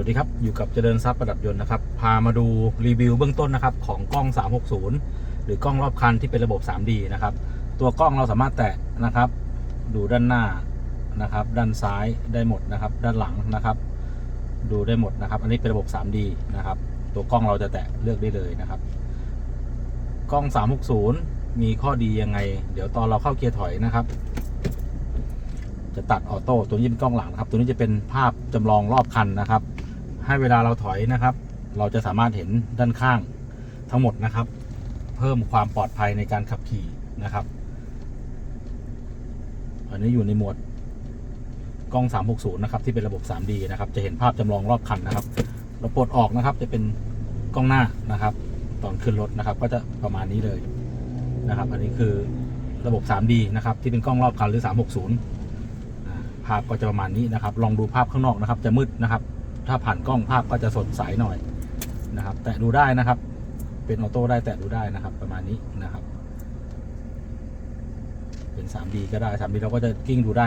วัสดีครับ อยู่กับเจริญทรัพย์ประดับยนต์นะครับ พามาดูรีวิวเบื้องต้นนะครับ ของกล้อง 360 หรือกล้องรอบคันที่เป็นระบบ 3D นะครับ ตัวกล้องเราสามารถแตะนะครับ ดูด้านหน้านะครับ ด้านซ้ายได้หมดนะครับ ด้านหลังนะครับ ดูได้หมดนะครับ อันนี้เป็นระบบ 3D นะครับ ตัวกล้องเราจะแตะเลือกได้เลยนะครับ กล้อง 360 มีข้อดียังไง เดี๋ยวตอนเราเข้าเกียร์ถอยนะครับจะตัดออโต้ตัวนี้เป็นกล้องหลังนะครับ ตัวนี้จะเป็นภาพจำลองรอบคันนะครับ ให้เวลาเราถอยนะครับ เราจะสามารถเห็นด้านข้างทั้งหมดนะครับ เพิ่มความปลอดภัยในการขับขี่นะครับ อันนี้อยู่ในหมวดกล้อง 360 นะครับ ที่เป็นระบบ 3D นะครับ จะเห็นภาพจำลองรอบคันนะครับ เราปลดออกนะครับ จะเป็นกล้องหน้านะครับ ตอนขึ้นรถนะครับ ก็จะประมาณนี้เลยนะครับ อันนี้คือระบบ 3D นะครับ ที่เป็นกล้องรอบคันหรือ 360 ภาพก็จะประมาณนี้นะครับ ลองดูภาพข้างนอกนะครับ จะมืดนะครับ ถ้าผ่านกล้องภาพก็จะสดใสหน่อยนะครับ แตะดูได้นะครับ เป็นออโต้ได้แตะดูได้นะครับ ประมาณนี้นะครับ เป็น 3D ก็ได้ 3D เราก็จะกิ้งดูได้